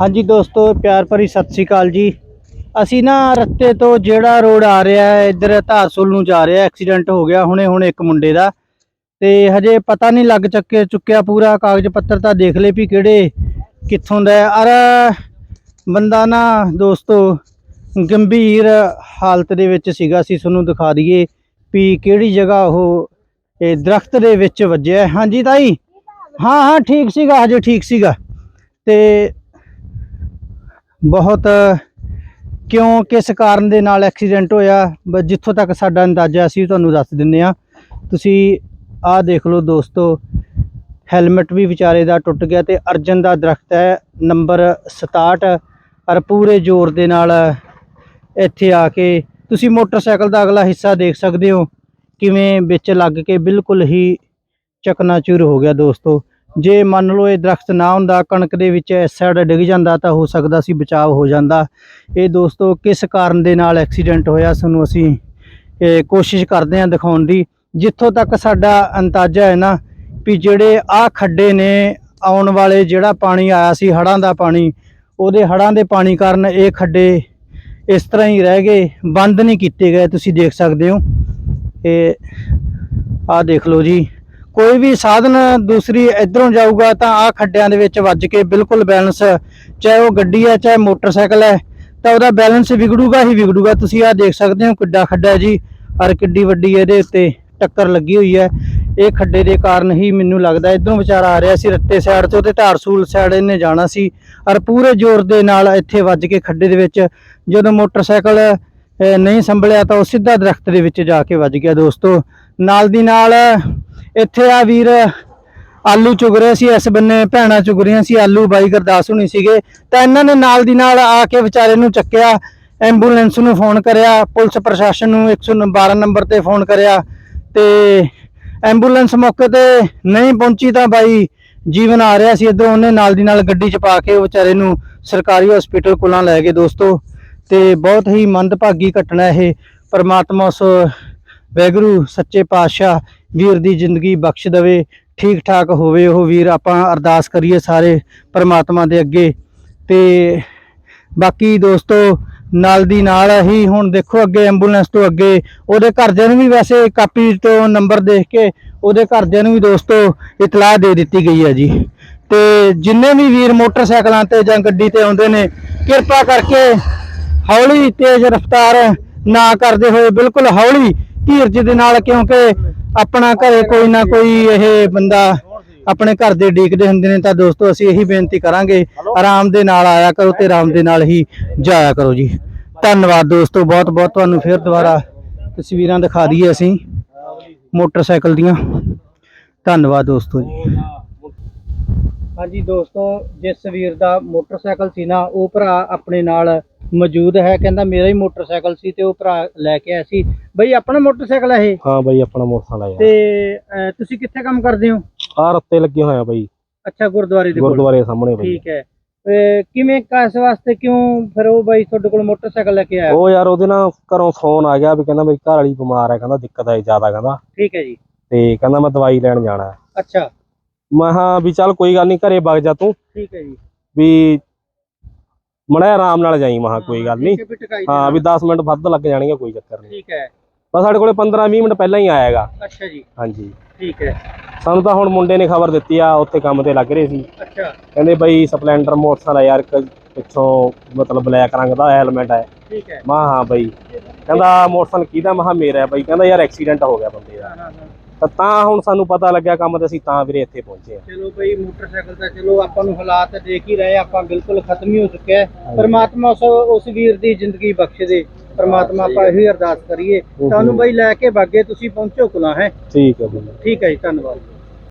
ਹਾਂਜੀ ਦੋਸਤੋ, ਪਿਆਰ ਭਰੀ ਸਤਿ ਸ੍ਰੀ ਅਕਾਲ ਜੀ। ਅਸੀਂ ਨਾ ਰਸਤੇ ਤੋਂ ਜਿਹੜਾ ਰੋਡ ਆ ਰਿਹਾ ਹੈ, ਇੱਧਰ ਧਾਰਸੁਲ ਨੂੰ ਜਾ ਰਿਹਾ, ਐਕਸੀਡੈਂਟ ਹੋ ਗਿਆ ਹੁਣੇ ਹੁਣ ਇੱਕ ਮੁੰਡੇ ਦਾ। ਤੇ ਹਜੇ ਪਤਾ ਨਹੀਂ ਲੱਗ ਚੱਕੇ ਚੁੱਕਿਆ ਪੂਰਾ, ਕਾਗਜ਼ ਪੱਤਰ ਤਾਂ ਦੇਖ ਲਏ ਵੀ ਕਿਹੜੇ, ਕਿੱਥੋਂ ਦਾ ਹੈ। ਅਰ ਬੰਦਾ ਨਾ ਦੋਸਤੋ, ਗੰਭੀਰ ਹਾਲਤ ਦੇ ਵਿੱਚ ਸੀਗਾ, ਅਸੀਂ ਤੁਹਾਨੂੰ ਦਿਖਾ ਦਈਏ ਵੀ ਕਿਹੜੀ ਜਗ੍ਹਾ ਉਹ, ਇਹ ਦਰਖਤ ਦੇ ਵਿੱਚ ਵੱਜਿਆ ਹਾਂਜੀ ਤਾਈ? ਹਾਂ ਹਾਂ, ਠੀਕ ਸੀਗਾ, ਹਜੇ ਠੀਕ ਸੀਗਾ। ਤੇ ਬਹੁਤ, ਕਿਉਂ, ਕਿਸ ਕਾਰਨ ਦੇ ਨਾਲ ਐਕਸੀਡੈਂਟ ਹੋਇਆ? ਬਸ ਜਿੱਥੋਂ ਤੱਕ ਸਾਡਾ ਅੰਦਾਜ਼ਾ ਅਸੀਂ ਤੁਹਾਨੂੰ ਦੱਸ ਦਿੰਨੇ ਆ ਤੁਸੀਂ ਆਹ ਦੇਖ ਲਓ ਦੋਸਤੋ ਹੈਲਮਟ ਵੀ ਵਿਚਾਰੇ ਦਾ ਟੁੱਟ ਗਿਆ ਤੇ ਅਰਜਨ ਦਾ ਦਰਖਤ ਹੈ ਨੰਬਰ 67 ਔਰ ਪੂਰੇ ਜ਼ੋਰ ਦੇ ਨਾਲ ਇੱਥੇ ਆ ਕੇ ਤੁਸੀਂ ਮੋਟਰਸਾਈਕਲ ਦਾ ਅਗਲਾ ਹਿੱਸਾ ਦੇਖ ਸਕਦੇ ਹੋ। ਕਿਵੇਂ ਵਿੱਚ ਲੱਗ ਕੇ ਬਿਲਕੁਲ ਹੀ ਚਕਨਾਚੂਰ ਹੋ ਗਿਆ ਦੋਸਤੋ। ਜੇ ਮੰਨ ਲਓ ਇਹ ਦਰਖਤ ਨਾ ਹੁੰਦਾ, ਕਣਕ ਦੇ ਵਿੱਚ ਇਸ ਸਾਈਡ ਡਿੱਗ ਜਾਂਦਾ ਤਾਂ ਹੋ ਸਕਦਾ ਸੀ ਬਚਾਅ ਹੋ ਜਾਂਦਾ। ਇਹ ਦੋਸਤੋ ਕਿਸ ਕਾਰਨ ਦੇ ਨਾਲ ਐਕਸੀਡੈਂਟ ਹੋਇਆ ਸਾਨੂੰ ਅਸੀਂ, ਇਹ ਕੋਸ਼ਿਸ਼ ਕਰਦੇ ਹਾਂ ਦਿਖਾਉਣ ਦੀ। ਜਿੱਥੋਂ ਤੱਕ ਸਾਡਾ ਅੰਦਾਜ਼ਾ ਹੈ ਨਾ ਵੀ ਜਿਹੜੇ ਆਹ ਖੱਡੇ ਨੇ, ਆਉਣ ਵਾਲੇ ਜਿਹੜਾ ਪਾਣੀ ਆਇਆ ਸੀ, ਹੜ੍ਹਾਂ ਦਾ ਪਾਣੀ, ਉਹਦੇ ਹੜ੍ਹਾਂ ਦੇ ਪਾਣੀ ਕਾਰਨ ਇਹ ਖੱਡੇ ਇਸ ਤਰ੍ਹਾਂ ਹੀ ਰਹਿ ਗਏ, ਬੰਦ ਨਹੀਂ ਕੀਤੇ ਗਏ। ਤੁਸੀਂ ਦੇਖ ਸਕਦੇ ਹੋ। ਇਹ ਆਹ ਦੇਖ ਲਓ ਜੀ। ਕੋਈ ਵੀ ਸਾਧਨ ਦੂਸਰੀ ਇਧਰੋਂ ਜਾਊਗਾ ਤਾਂ ਆਹ ਖੱਡਿਆਂ ਦੇ ਵਿੱਚ ਵੱਜ ਕੇ ਬਿਲਕੁਲ ਬੈਲੈਂਸ, ਚਾਹੇ ਉਹ ਗੱਡੀ ਹੈ, ਚਾਹੇ ਮੋਟਰਸਾਈਕਲ ਹੈ, ਤਾਂ ਉਹਦਾ ਬੈਲੈਂਸ ਵਿਗੜੂਗਾ ਹੀ ਵਿਗੜੂਗਾ। ਤੁਸੀਂ ਆਹ ਦੇਖ ਸਕਦੇ ਹੋ ਕਿੱਡਾ ਖੱਡਾ ਹੈ ਜੀ ਔਰ ਕਿੱਡੀ ਵੱਡੀ ਇਹਦੇ ਉੱਤੇ ਟੱਕਰ ਲੱਗੀ ਹੋਈ ਹੈ। ਇਹ ਖੱਡੇ ਦੇ ਕਾਰਨ ਹੀ ਮੈਨੂੰ ਲੱਗਦਾ ਇਧਰੋਂ ਵਿਚਾਰਾ ਆ ਰਿਹਾ ਸੀ ਰੱਤੇ ਸਾਈਡ 'ਤੇ, ਉਹਦੇ ਧਾਰਸੂਲ ਸਾਈਡ ਇਹਨੇ ਜਾਣਾ ਸੀ ਔਰ ਪੂਰੇ ਜ਼ੋਰ ਦੇ ਨਾਲ ਇੱਥੇ ਵੱਜ ਕੇ ਖੱਡੇ ਦੇ ਵਿੱਚ, ਜਦੋਂ ਮੋਟਰਸਾਈਕਲ ਨਹੀਂ ਸੰਭਲਿਆ ਤਾਂ ਉਹ ਸਿੱਧਾ ਦਰਖਤ ਦੇ ਵਿੱਚ ਜਾ ਕੇ ਵੱਜ ਗਿਆ ਦੋਸਤੋ। ਨਾਲ ਦੀ ਨਾਲ ਇੱਥੇ ਆ ਵੀਰ ਆਲੂ ਚੁਗ ਰਹੇ ਸੀ, ਇਸ ਬੰਨੇ ਭੈਣਾਂ ਚੁਗ ਰਹੀਆਂ ਸੀ, ਆਲੂ ਬਾਈ ਗੁਰਦਾਸ ਹੁਣੀ ਸੀਗੇ। ਤਾਂ ਇਹਨਾਂ ਨੇ ਨਾਲ ਦੀ ਨਾਲ ਆ ਕੇ ਵਿਚਾਰੇ ਨੂੰ ਚੱਕਿਆ, ਐਂਬੂਲੈਂਸ ਨੂੰ ਫੋਨ ਕਰਿਆ, ਪੁਲਿਸ ਪ੍ਰਸ਼ਾਸਨ ਨੂੰ 112 ਨੰਬਰ ਤੇ ਫੋਨ ਕਰਿਆ ਤੇ ਐਂਬੂਲੈਂਸ ਮੌਕੇ ਤੇ ਨਹੀਂ ਪਹੁੰਚੀ ਤਾਂ ਬਾਈ ਜੀਵਨ ਆ ਰਿਹਾ ਸੀ ਇਧਰੋਂ, ਉਹਨੇ ਨਾਲ ਦੀ ਨਾਲ ਗੱਡੀ 'ਚ ਪਾ ਕੇ ਉਹ ਵਿਚਾਰੇ ਨੂੰ ਸਰਕਾਰੀ ਹਸਪੀਟਲ ਕੋਲਾਂ ਲੈ ਗਏ ਦੋਸਤੋ। ਤੇ ਬਹੁਤ ਹੀ ਮੰਦਭਾਗੀ ਘਟਨਾ ਇਹ, ਪਰਮਾਤਮਾ ਉਸ ਵੈਗਰੂ, ਸੱਚੇ ਪਾਤਸ਼ਾਹ, ਵੀਰ ਦੀ ਜ਼ਿੰਦਗੀ ਬਖਸ਼ ਦੇਵੇ ਠੀਕ ਠਾਕ ਹੋਵੇ ਉਹ ਵੀਰ, ਆਪਾਂ ਅਰਦਾਸ ਕਰੀਏ ਸਾਰੇ ਪਰਮਾਤਮਾ ਦੇ ਅੱਗੇ। ਤੇ ਬਾਕੀ ਦੋਸਤੋ, ਨਾਲ ਦੀ ਨਾਲ ਹੀ ਹੁਣ ਦੇਖੋ ਅੱਗੇ ਐਂਬੂਲੈਂਸ ਤੋਂ ਅੱਗੇ, ਉਹਦੇ ਘਰਦਿਆਂ ਨੂੰ ਵੀ ਵੈਸੇ ਕਾਪੀ ਤੋਂ ਨੰਬਰ ਦੇਖ ਕੇ ਉਹਦੇ ਘਰਦਿਆਂ ਨੂੰ ਵੀ ਦੋਸਤੋ ਇਤਲਾਹ ਦੇ ਦਿੱਤੀ ਗਈ ਹੈ ਜੀ। ਤੇ ਜਿੰਨੇ ਵੀ ਵੀਰ ਮੋਟਰਸਾਈਕਲਾਂ ਤੇ ਜਾਂ ਗੱਡੀ ਤੇ ਆਉਂਦੇ ਨੇ, ਕਿਰਪਾ ਕਰਕੇ ਹੌਲੀ ਤੇਜ਼ ਰਫ਼ਤਾਰ ਨਾ ਕਰਦੇ ਹੋਏ ਬਿਲਕੁਲ ਹੌਲੀ ਧੀਰਜ ਦੇ ਨਾਲ ਕਿਉਂਕਿ ਆਪਣਾ ਘਰੇ ਕੋਈ ਨਾ ਕੋਈ ਇਹ ਬੰਦਾ ਆਪਣੇ ਘਰ ਦੇ ਡੀਕਦੇ ਹੁੰਦੇ ਨੇ ਤਾਂ ਦੋਸਤੋ ਅਸੀਂ ਇਹੀ ਬੇਨਤੀ ਕਰਾਂਗੇ, ਆਰਾਮ ਦੇ ਨਾਲ ਆਇਆ ਕਰੋ ਤੇ ਆਰਾਮ ਦੇ ਨਾਲ ਹੀ ਜਾਇਆ ਕਰੋ ਜੀ। ਧੰਨਵਾਦ ਦੋਸਤੋ ਬਹੁਤ ਬਹੁਤ ਤੁਹਾਨੂੰ ਫਿਰ ਦੁਬਾਰਾ ਤਸਵੀਰਾਂ ਦਿਖਾ ਦਈਏ ਅਸੀਂ ਮੋਟਰਸਾਈਕਲ ਦੀਆਂ। ਧੰਨਵਾਦ ਦੋਸਤੋ ਜੀ। ਹਾਂਜੀ ਦੋਸਤੋ, ਜਿਸ ਵੀਰ ਦਾ ਮੋਟਰਸਾਈਕਲ ਸੀ ਨਾ, ਉਹ ਭਰਾ ਆਪਣੇ ਨਾਲ ਮੌਜੂਦ ਹੈ ਕਹਿੰਦਾ ਮੇਰਾ ਹੀ ਮੋਟਰਸਾਈਕਲ ਸੀ ਤੇ ਉਹ ਭਰਾ ਲੈ ਕੇ ਆਇਆ ਸੀ। ਬਈ ਆਪਣਾ ਮੋਟਰਸਾਈਕਲ ਹੈ ਇਹ? ਹਾਂ ਬਾਈ ਆਪਣਾ ਮੋਟਰਸਾਈਕਲ ਆ। ਤੇ ਅਹ, ਤੁਸੀਂ ਕਿੱਥੇ ਕੰਮ ਕਰਦੇ ਹੋ? ਆ ਰੱਤੇ ਲੱਗੇ ਹੋਇਆ ਬਾਈ। ਅੱਛਾ ਗੁਰਦੁਆਰੇ ਦੇ ਕੋਲ। ਗੁਰਦੁਆਰੇ ਸਾਹਮਣੇ ਬਾਈ। ਠੀਕ ਹੈ। ਅਹ, ਕਿਵੇਂ ਕਾਸ ਵਾਸਤੇ ਕਿਉਂ ਫਿਰ ਉਹ ਬਾਈ ਤੁਹਾਡੇ ਕੋਲ ਮੋਟਰਸਾਈਕਲ ਲੈ ਕੇ ਆਇਆ? ਉਹ ਯਾਰ ਉਹਦੇ ਨਾਲ ਘਰੋਂ ਫੋਨ ਆ ਗਿਆ ਵੀ ਕਹਿੰਦਾ ਮੇਰੀ ਘਰ ਵਾਲੀ ਬਿਮਾਰ ਹੈ ਕਹਿੰਦਾ ਦਿੱਕਤ ਹੈ ਜ਼ਿਆਦਾ ਕਹਿੰਦਾ। ਠੀਕ ਹੈ ਜੀ। ਤੇ ਕਹਿੰਦਾ ਮੈਂ ਦਵਾਈ ਲੈਣ ਜਾਣਾ। ਹੈ। ਅੱਛਾ। ਮੈਂ ਹਾਂ ਵੀ ਚੱਲ ਕੋਈ ਗੱਲ ਨਹੀਂ ਘਰੇ ਵਗ ਜਾ ਤੂੰ। ਠੀਕ ਹੈ ਜੀ। ਵੀ ਮੜਾ ਆਰਾਮ ਨਾਲ ਜਾਈ ਮਹਾ ਕੋਈ ਗੱਲ ਨਹੀਂ ਹੈ, ਵੀ ਟਿਕਾਈ ਦੇ ਹਾਂ ਨਾਲ। ਵੀ 10 ਮਿੰਟ ਵੱਧ ਲੱਗ ਜਾਣਗੇ ਕੋਈ ਚੱਕਰ ਨਹੀਂ ਠੀਕ ਹੈ। ਬਸ ਸਾਡੇ ਕੋਲੇ 15 20 ਮਿੰਟ ਪਹਿਲਾਂ ਹੀ ਆਏਗਾ ਅੱਛਾ ਜੀ। ਹਾਂਜੀ। ਠੀਕ ਹੈ। ਸਾਨੂੰ ਤਾਂ ਹੁਣ ਮੁੰਡੇ ਨੇ ਖਬਰ ਦਿੱਤੀ ਆ ਉੱਥੇ ਕੰਮ ਤੇ ਲੱਗ ਰਹੇ ਸੀ। ਅੱਛਾ। ਕਹਿੰਦੇ ਬਈ ਸਪਲੈਂਡਰ ਮੋਟਰਸਾਈਕਲ ਯਾਰ ਪਿੱਛੋਂ ਮਤਲਬ ਬਲੈਕ ਰੰਗ ਦਾ ਹੈਲਮਟ ਹੈ। ਠੀਕ ਹੈ। ਮਾ ਹਾਂ ਬਈ। ਕਹਿੰਦਾ ਮੋਟਰਸਾਈਕਲ ਕਿਹਦਾ? ਮਹਾ ਮੇਰਾ ਹੈ ਬਈ। ਕਹਿੰਦਾ ਯਾਰ ਐਕਸੀਡੈਂਟ ਹੋ ਗਿਆ ਬੰਦੇ ਦਾ। ਤਾਂ ਤਾਂ ਹੁਣ ਸਾਨੂੰ ਪਤਾ ਲੱਗਿਆ ਕੰਮ ਤੇ ਅਸੀਂ ਤਾਂ ਵੀਰੇ ਇੱਥੇ ਪਹੁੰਚੇ ਆ ਚਲੋ ਬਈ ਮੋਟਰਸਾਈਕਲ ਤਾਂ ਚਲੋ ਆਪਾਂ ਨੂੰ ਹਾਲਾਤ ਦੇਖ ਹੀ ਰਹੇ ਆਪਾਂ ਬਿਲਕੁਲ ਖਤਮ ਹੀ ਹੋ ਚੁੱਕਿਆ ਹੈ। ਪਰਮਾਤਮਾ ਉਸ ਉਸ ਵੀਰ ਦੀ ਜ਼ਿੰਦਗੀ ਬਖਸ਼ ਦੇ ਪਰਮਾਤਮਾ ਆਪਾਂ ਇਹੀ ਅਰਦਾਸ ਕਰੀਏ। ਤੁਹਾਨੂੰ ਬਈ ਲੈ ਕੇ ਬਾਗੇ ਤੁਸੀਂ ਪਹੁੰਚੋ ਕੁਲਾ ਹੈ? ਠੀਕ ਹੈ ਬਈ ਠੀਕ ਹੈ ਜੀ ਧੰਨਵਾਦ।